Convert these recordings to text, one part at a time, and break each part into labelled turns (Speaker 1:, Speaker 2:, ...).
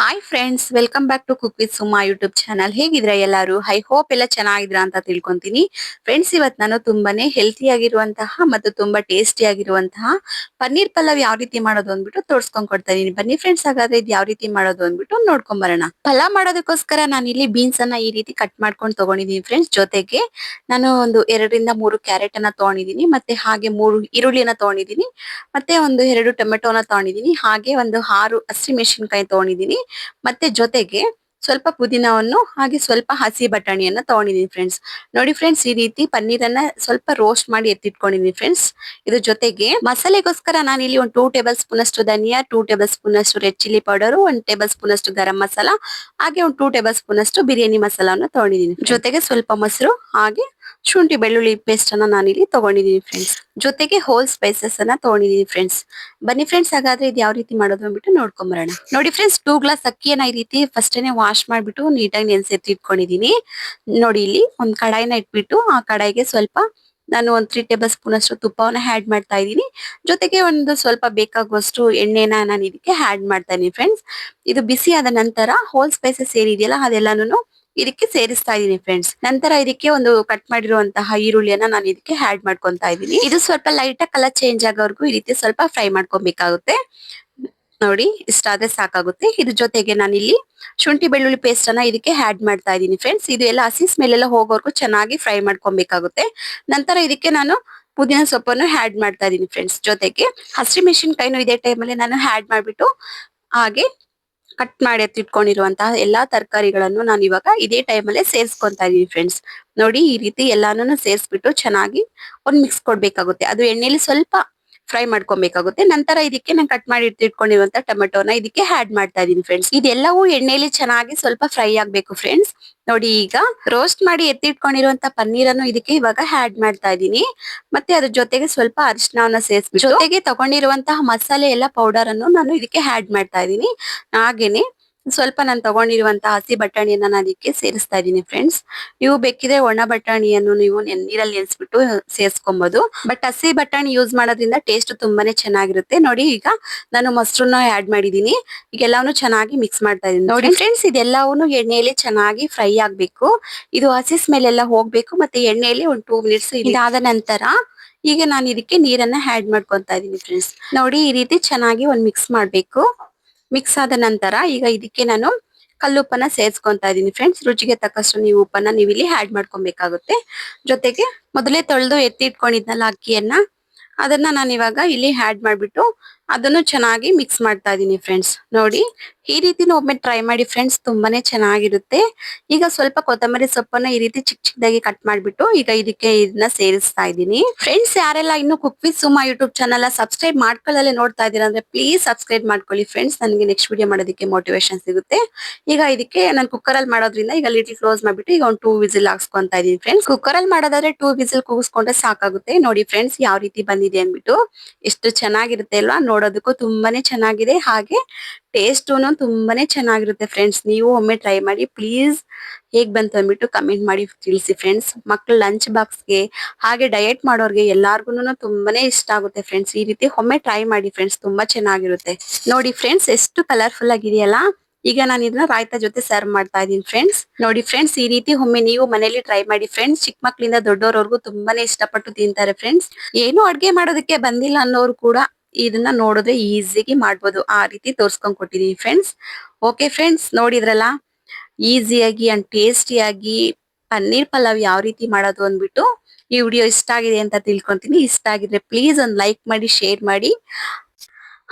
Speaker 1: Hi friends welcome back to Cook with Suma YouTube channel ಹೇಗಿದ್ರೆ ಎಲ್ಲರೂ? High hope ಎಲ್ಲ ಚೆನ್ನಾಗಿದ್ರ ಅಂತ ತಿಳ್ಕೊಂತೀನಿ. Friends ಇವತ್ ನಾನು ತುಂಬಾನೇ ಹೆಲ್ತಿ ಆಗಿರುವಂತಹ ಮತ್ತು ತುಂಬಾ ಟೇಸ್ಟಿ ಆಗಿರುವಂತಹ ಪನ್ನೀರ್ ಪಲಾವ್ ಯಾವ ರೀತಿ ಮಾಡೋದು ಅಂದ್ಬಿಟ್ಟು ತೋರ್ಸ್ಕೊಂಡ್ ಕೊಡ್ತಾ ಇದೀನಿ ಬನ್ನಿ ಫ್ರೆಂಡ್ಸ್ ಹಾಗಾದ್ರೆ ಇದು ಯಾವ ರೀತಿ ಮಾಡೋದು ಅಂದ್ಬಿಟ್ಟು ನೋಡ್ಕೊಂಡ್ ಬರೋಣ. ಪಲಾವ್ ಮಾಡೋದಕ್ಕೋಸ್ಕರ ನಾನು ಇಲ್ಲಿ ಬೀನ್ಸ್ ಅನ್ನ ಈ ರೀತಿ ಕಟ್ ಮಾಡ್ಕೊಂಡು ತಗೊಂಡಿದೀನಿ ಫ್ರೆಂಡ್ಸ್ ಜೊತೆಗೆ ನಾನು ಒಂದು ಎರಡರಿಂದ ಮೂರು ಕ್ಯಾರೆಟ್ ಅನ್ನ ತಗೊಂಡಿದ್ದೀನಿ ಮತ್ತೆ ಹಾಗೆ ಮೂರು ಈರುಳ್ಳಿನ ತಗೊಂಡಿದ್ದೀನಿ ಮತ್ತೆ ಒಂದು ಎರಡು ಟೊಮೆಟೊನ ತಗೊಂಡಿದ್ದೀನಿ ಹಾಗೆ ಒಂದು ಆರು ಹಸಿಮೆಣಸಿನ್ಕಾಯಿ ತಗೊಂಡಿದೀನಿ. ಮತ್ತೆ ಜೊತೆಗೆ ಸ್ವಲ್ಪ ಪುದೀನವನ್ನು ಹಾಗೆ ಸ್ವಲ್ಪ ಹಸಿ ಬಟಾಣಿಯನ್ನು ತಗೊಂಡಿದ್ದೀನಿ ಫ್ರೆಂಡ್ಸ್ ನೋಡಿ ಫ್ರೆಂಡ್ಸ್ ಈ ರೀತಿ ಪನ್ನೀರನ್ನ ಸ್ವಲ್ಪ ರೋಸ್ಟ್ ಮಾಡಿ ಎತ್ತಿಟ್ಕೊಂಡಿದ್ದೀನಿ ಫ್ರೆಂಡ್ಸ್ ಇದ್ರ ಜೊತೆಗೆ ಮಸಾಲೆಗೋಸ್ಕರ ನಾನು ಇಲ್ಲಿ ಒಂದು ಟೂ ಟೇಬಲ್ ಸ್ಪೂನ್ ಅಷ್ಟು ಧನಿಯಾ ಟೂ ಟೇಬಲ್ ಸ್ಪೂನ್ ಅಷ್ಟು red chilli powder one tablespoon ಅಷ್ಟು ಗರಂ ಮಸಾಲ, ಹಾಗೆ ಒಂದು ಟೂ ಟೇಬಲ್ ಸ್ಪೂನ್ ಅಷ್ಟು ಬಿರಿಯಾನಿ ಮಸಾಲವನ್ನು ತಗೊಂಡಿದ್ದೀನಿ ಜೊತೆಗೆ ಸ್ವಲ್ಪ ಮೊಸರು, ಹಾಗೆ ಶುಂಠಿ, ಬೆಳ್ಳುಳ್ಳಿ ಪೇಸ್ಟ್ ಅನ್ನ ನಾನಿಲ್ಲಿ ತಗೊಂಡಿದ್ದೀನಿ ಫ್ರೆಂಡ್ಸ್ ಜೊತೆಗೆ ಹೋಲ್ ಸ್ಪೈಸಸ್ ಅನ್ನ ತಗೊಂಡಿದ್ದೀನಿ ಫ್ರೆಂಡ್ಸ್ ಬನ್ನಿ ಫ್ರೆಂಡ್ಸ್ ಹಾಗಾದ್ರೆ ಇದು ಯಾವ ರೀತಿ ಮಾಡೋದು ಅಂದ್ಬಿಟ್ಟು ನೋಡ್ಕೊಂಡ್ ಬರೋಣ ನೋಡಿ ಫ್ರೆಂಡ್ಸ್ ಟೂ ಗ್ಲಾಸ್ ಅಕ್ಕಿಯನ್ನ ಈ ರೀತಿ ಫಸ್ಟೇನೆ ವಾಶ್ ಮಾಡ್ಬಿಟ್ಟು ನೀಟಾಗಿ ನೆನ್ಸಿ ಇಟ್ಕೊಂಡಿದ್ದೀನಿ. ನೋಡಿ ಇಲ್ಲಿ ಒಂದ್ ಕಡಾಯಿನ ಇಟ್ಬಿಟ್ಟು ಆ ಕಡಾಯಿಗೆ ಸ್ವಲ್ಪ ನಾನು ಒಂದು ತ್ರೀ ಟೇಬಲ್ ಸ್ಪೂನ್ ಅಷ್ಟು ತುಪ್ಪವನ್ನ ಆ್ಯಡ್ ಮಾಡ್ತಾ ಇದ್ದೀನಿ. ಜೊತೆಗೆ ಒಂದು ಸ್ವಲ್ಪ ಬೇಕಾಗುವಷ್ಟು ಎಣ್ಣೆನ ನಾನು ಇದಕ್ಕೆ ಆ್ಯಡ್ ಮಾಡ್ತಾ ಇದ್ದೀನಿ ಫ್ರೆಂಡ್ಸ್ ಇದು ಬಿಸಿ ಆದ ನಂತರ ಹೋಲ್ ಸ್ಪೈಸಸ್ ಏನಿದೆಯಲ್ಲ ಅದೆಲ್ಲಾನು ಇದಕ್ಕೆ ಸೇರಿಸ್ತಾ ಇದೀನಿ ಫ್ರೆಂಡ್ಸ್ ನಂತರ ಇದಕ್ಕೆ ಒಂದು ಕಟ್ ಮಾಡಿರುವಂತಹ ಈರುಳ್ಳಿಯನ್ನ ನಾನು ಇದಕ್ಕೆ ಆಡ್ ಮಾಡ್ಕೊಂತಾ ಇದೀನಿ. ಇದು ಸ್ವಲ್ಪ ಲೈಟ್ ಆಗಿ ಕಲರ್ ಚೇಂಜ್ ಆಗೋವರೆಗೂ ಈ ರೀತಿ ಸ್ವಲ್ಪ ಫ್ರೈ ಮಾಡ್ಕೊಬೇಕಾಗುತ್ತೆ. ನೋಡಿ ಇಷ್ಟಾದ್ರೆ ಸಾಕಾಗುತ್ತೆ. ಇದ್ರ ಜೊತೆಗೆ ನಾನು ಇಲ್ಲಿ ಶುಂಠಿ ಬೆಳ್ಳುಳ್ಳಿ ಪೇಸ್ಟ್ ಅನ್ನ ಇದಕ್ಕೆ ಆಡ್ ಮಾಡ್ತಾ ಇದೀನಿ ಫ್ರೆಂಡ್ಸ್ ಇದು ಎಲ್ಲ ಹಸಿ ಸ್ಮೆಲ್ ಎಲ್ಲ ಹೋಗೋವರೆಗೂ ಚೆನ್ನಾಗಿ ಫ್ರೈ ಮಾಡ್ಕೊಬೇಕಾಗುತ್ತೆ. ನಂತರ ಇದಕ್ಕೆ ನಾನು ಪುದೀನ ಸೊಪ್ಪನ್ನು ಆಡ್ ಮಾಡ್ತಾ ಇದೀನಿ ಫ್ರೆಂಡ್ಸ್ ಜೊತೆಗೆ ಹಸಿ ಮೆಣಸಿನಕಾಯಿನೂ ಇದೇ ಟೈಮಲ್ಲಿ ನಾನು ಆಡ್ ಮಾಡ್ಬಿಟ್ಟು ಹಾಗೆ ಕಟ್ ಮಾಡಿ ಎತ್ತಿಟ್ಕೊಂಡಿರುವಂತಹ ಎಲ್ಲಾ ತರಕಾರಿಗಳನ್ನು ನಾನು ಇವಾಗ ಇದೇ ಟೈಮ್ ಅಲ್ಲೇ ಸೇರಿಸ್ಕೊಂತಾ ಇದೀನಿ ಫ್ರೆಂಡ್ಸ್ ನೋಡಿ ಈ ರೀತಿ ಎಲ್ಲಾನು ಸೇರಿಸ್ಬಿಟ್ಟು ಚೆನ್ನಾಗಿ ಒಂದ್ ಮಿಕ್ಸ್ ಕೊಡ್ಬೇಕಾಗುತ್ತೆ. ಅದು ಎಣ್ಣೆಲಿ ಸ್ವಲ್ಪ ಫ್ರೈ ಮಾಡ್ಕೊಬೇಕಾಗುತ್ತೆ. ನಂತರ ಇದಕ್ಕೆ ನಾನು ಕಟ್ ಮಾಡಿ ಇಟ್ಕೊಂಡಿರುವಂತ ಟೊಮೆಟೊನ ಇದಕ್ಕೆ ಆಡ್ ಮಾಡ್ತಾ ಇದೀನಿ ಫ್ರೆಂಡ್ಸ್ ಇದೆಲ್ಲವೂ ಎಣ್ಣೆಲಿ ಚೆನ್ನಾಗಿ ಸ್ವಲ್ಪ ಫ್ರೈ ಆಗ್ಬೇಕು ಫ್ರೆಂಡ್ಸ್ ನೋಡಿ ಈಗ ರೋಸ್ಟ್ ಮಾಡಿ ಎತ್ತಿಟ್ಕೊಂಡಿರುವಂತ ಪನ್ನೀರನ್ನು ಇದಕ್ಕೆ ಇವಾಗ ಆಡ್ ಮಾಡ್ತಾ ಇದೀನಿ ಮತ್ತೆ ಅದ್ರ ಜೊತೆಗೆ ಸ್ವಲ್ಪ ಅರಿಶಿನವನ್ನ ಸೇರಿಸ್ಬಿಟ್ಟು, ಜೊತೆಗೆ ತಗೊಂಡಿರುವಂತಹ ಮಸಾಲೆ ಎಲ್ಲ ಪೌಡರ್ ಅನ್ನು ನಾನು ಇದಕ್ಕೆ ಆಡ್ ಮಾಡ್ತಾ ಇದೀನಿ ಹಾಗೇನೆ ಸ್ವಲ್ಪ ನಾನು ತಗೊಂಡಿರುವಂತಹ ಹಸಿ ಬಟಾಣಿಯನ್ನ ನಾನು ಇದಕ್ಕೆ ಸೇರಿಸ್ತಾ ಇದ್ದೀನಿ ಫ್ರೆಂಡ್ಸ್ ನೀವು ಬೇಕಿದ್ರೆ ಒಣ ಬಟಾಣಿಯನ್ನು ನೀವು ನೀರಲ್ಲಿ ನೆನೆಸ್ಬಿಟ್ಟು ಸೇರಿಸ್ಕೊಬಹುದು ಬಟ್ ಹಸಿ ಬಟಾಣಿ ಯೂಸ್ ಮಾಡೋದ್ರಿಂದ ಟೇಸ್ಟ್ ತುಂಬಾನೇ ಚೆನ್ನಾಗಿರುತ್ತೆ. ನೋಡಿ ಈಗ ನಾನು ಮೊಸರನ್ನ ಆಡ್ ಮಾಡಿದೀನಿ ಈಗ ಎಲ್ಲಾನು ಚೆನ್ನಾಗಿ ಮಿಕ್ಸ್ ಮಾಡ್ತಾ ಇದೀನಿ ನೋಡಿ ಫ್ರೆಂಡ್ಸ್ ಇದೆಲ್ಲವನ್ನು ಎಣ್ಣೆಯಲ್ಲಿ ಚೆನ್ನಾಗಿ ಫ್ರೈ ಆಗ್ಬೇಕು. ಇದು ಹಸಿ ಸ್ಮೆಲ್ ಎಲ್ಲ ಹೋಗ್ಬೇಕು ಮತ್ತೆ ಎಣ್ಣೆಯಲ್ಲಿ ಒಂದು ಟೂ ಮಿನಿಟ್ಸ್ ಇದಾದ ನಂತರ ಈಗ ನಾನು ಇದಕ್ಕೆ ನೀರನ್ನ ಆಡ್ ಮಾಡ್ಕೊತಾ ಇದೀನಿ ಫ್ರೆಂಡ್ಸ್ ನೋಡಿ ಈ ರೀತಿ ಚೆನ್ನಾಗಿ ಒಂದು ಮಿಕ್ಸ್ ಮಾಡ್ಬೇಕು. ಮಿಕ್ಸ್ ಆದ ನಂತರ ಈಗ ಇದಕ್ಕೆ ನಾನು ಕಲ್ಲುಪ್ಪನ್ನ ಸೇರಿಸ್ಕೊಂತಾ ಇದೀನಿ ಫ್ರೆಂಡ್ಸ್ ರುಚಿಗೆ ತಕ್ಕಷ್ಟು ನೀವು ಉಪ್ಪನ್ನ ನೀವು ಇಲ್ಲಿ ಆಡ್ ಮಾಡ್ಕೊಬೇಕಾಗುತ್ತೆ. ಜೊತೆಗೆ ಮೊದಲೇ ತೊಳೆದು ಎತ್ತಿ ಇಟ್ಕೊಂಡಿದ್ನಲ್ಲ ಅಕ್ಕಿಯನ್ನ, ಅದನ್ನ ನಾನು ಇವಾಗ ಇಲ್ಲಿ ಆಡ್ ಮಾಡ್ಬಿಟ್ಟು ಅದನ್ನು ಚೆನ್ನಾಗಿ ಮಿಕ್ಸ್ ಮಾಡ್ತಾ ಇದ್ದೀನಿ ಫ್ರೆಂಡ್ಸ್ ನೋಡಿ, ಈ ರೀತಿನೂ ಒಮ್ಮೆ ಟ್ರೈ ಮಾಡಿ ಫ್ರೆಂಡ್ಸ್ ತುಂಬಾನೇ ಚೆನ್ನಾಗಿರುತ್ತೆ. ಈಗ ಸ್ವಲ್ಪ ಕೊತ್ತಂಬರಿ ಸೊಪ್ಪನ್ನ ಈ ರೀತಿ ಚಿಕ್ಕ ಚಿಕ್ಕದಾಗಿ ಕಟ್ ಮಾಡಿಬಿಟ್ಟು ಈಗ ಇದಕ್ಕೆ ಇದನ್ನ ಸೇರಿಸ್ತಾ ಇದ್ದೀನಿ ಫ್ರೆಂಡ್ಸ್ ಯಾರೆಲ್ಲ ಇನ್ನು Cook with Suma YouTube channel subscribe ಮಾಡ್ಕೊಳ್ಳಲ್ಲೇ ನೋಡ್ತಾ ಇದ್ದೀರಾ ಅಂದ್ರೆ ಪ್ಲೀಸ್ ಸಬ್ಸ್ಕ್ರೈಬ್ ಮಾಡ್ಕೊಳ್ಳಿ ಫ್ರೆಂಡ್ಸ್ ನನಗೆ ನೆಕ್ಸ್ಟ್ ವಿಡಿಯೋ ಮಾಡೋದಕ್ಕೆ ಮೋಟಿವೇಶನ್ ಸಿಗುತ್ತೆ. ಈಗ ಇದಕ್ಕೆ ನಾನು ಕುಕ್ಕರ್ ಅಲ್ಲಿ ಮಾಡೋದ್ರಿಂದ ಈಗ ಲಿಟಲ್ ಕ್ಲೋಸ್ ಮಾಡಿಬಿಟ್ಟು ಈಗ ಒಂದು ಟೂ ವಿಸಿಲ್ ಹಾಕ್ಸ್ಕೊಂತ ಇದೀನಿ ಫ್ರೆಂಡ್ಸ್ ಕುಕ್ಕರ್ ಅಲ್ಲಿ ಮಾಡೋದಾದ್ರೆ ಟೂ ವಿಸಿಲ್ ಕೂಗಿಸ್ಕೊಂಡ್ರೆ ಸಾಕಾಗುತ್ತೆ. ನೋಡಿ ಫ್ರೆಂಡ್ಸ್ ಯಾವ ರೀತಿ ಬಂದಿದೆ ಅಂದ್ಬಿಟ್ಟು ಎಷ್ಟು ಚೆನ್ನಾಗಿರುತ್ತೆ ಅಲ್ವಾ? ನೋಡೋದಕ್ಕೂ ತುಂಬಾನೇ ಚೆನ್ನಾಗಿದೆ. ಹಾಗೆ ಟೇಸ್ಟೂನು ತುಂಬಾನೇ ಚೆನ್ನಾಗಿರುತ್ತೆ ಫ್ರೆಂಡ್ಸ್. ನೀವು ಒಮ್ಮೆ ಟ್ರೈ ಮಾಡಿ, ಪ್ಲೀಸ್ ಹೇಗ್ ಬಂತು ಅಂದ್ಬಿಟ್ಟು ಕಮೆಂಟ್ ಮಾಡಿ ತಿಳಿಸಿ ಫ್ರೆಂಡ್ಸ್. ಮಕ್ಳು ಲಂಚ್ ಬಾಕ್ಸ್ಗೆ ಹಾಗೆ ಡಯಟ್ ಮಾಡೋರ್ಗೆ ಎಲ್ಲಾರ್ಗು ತುಂಬಾನೇ ಇಷ್ಟ ಆಗುತ್ತೆ ಫ್ರೆಂಡ್ಸ್. ಈ ರೀತಿ ಒಮ್ಮೆ ಟ್ರೈ ಮಾಡಿ ಫ್ರೆಂಡ್ಸ್, ತುಂಬಾ ಚೆನ್ನಾಗಿರುತ್ತೆ. ನೋಡಿ ಫ್ರೆಂಡ್ಸ್, ಎಷ್ಟು ಕಲರ್ಫುಲ್ ಆಗಿದೆಯಲ್ಲ? ಈಗ ನಾನು ಇದನ್ನ ರಾಯ್ತಾ ಜೊತೆ ಸರ್ವ್ ಮಾಡ್ತಾ ಇದೀನಿ ಫ್ರೆಂಡ್ಸ್. ನೋಡಿ ಫ್ರೆಂಡ್ಸ್, ಈ ರೀತಿ ಒಮ್ಮೆ ನೀವು ಮನೇಲಿ ಟ್ರೈ ಮಾಡಿ ಫ್ರೆಂಡ್ಸ್, ಚಿಕ್ಕ ಮಕ್ಕಳಿಂದ ದೊಡ್ಡವರವರೆಗೂ ತುಂಬಾನೇ ಇಷ್ಟಪಟ್ಟು ತಿಂತಾರೆ ಫ್ರೆಂಡ್ಸ್. ಏನು ಅಡ್ಗೆ ಮಾಡೋದಕ್ಕೆ ಬಂದಿಲ್ಲ ಅನ್ನೋರು ಕೂಡ ಇದನ್ನ ನೋಡಿದ್ರೆ ಈಸಿಯಾಗಿ ಮಾಡ್ಬೋದು. ಆ ರೀತಿ ತೋರ್ಸ್ಕೊಂಡ್ ಕೊಟ್ಟಿದೀನಿ ಫ್ರೆಂಡ್ಸ್ ಓಕೆ ಫ್ರೆಂಡ್ಸ್ ನೋಡಿದ್ರಲ್ಲ? ಈಸಿಯಾಗಿ ಅಂಡ್ ಟೇಸ್ಟಿಯಾಗಿ ಪನ್ನೀರ್ ಪಲಾವ್ ಯಾವ ರೀತಿ ಮಾಡೋದು ಅಂದ್ಬಿಟ್ಟು ಈ ವಿಡಿಯೋ ಇಷ್ಟ ಆಗಿದೆ ಅಂತ ತಿಳ್ಕೊಂತೀನಿ. ಇಷ್ಟ ಆಗಿದ್ರೆ ಪ್ಲೀಸ್ ಒಂದು ಲೈಕ್ ಮಾಡಿ ಶೇರ್ ಮಾಡಿ.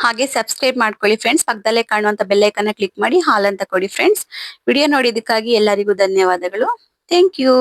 Speaker 1: ಹಾಗೆ ಸಬ್ಸ್ಕ್ರೈಬ್ ಮಾಡ್ಕೊಳ್ಳಿ ಫ್ರೆಂಡ್ಸ್ ಪಕ್ಕದಲ್ಲೇ ಕಾಣುವಂತ ಬೆಲ್ಲೈಕನ್ನ ಕ್ಲಿಕ್ ಮಾಡಿ, ಹಾಲ್ ಅಂತ ಕೊಡಿ ಫ್ರೆಂಡ್ಸ್ ವಿಡಿಯೋ ನೋಡಿದಕ್ಕಾಗಿ ಎಲ್ಲರಿಗೂ ಧನ್ಯವಾದಗಳು. Thank you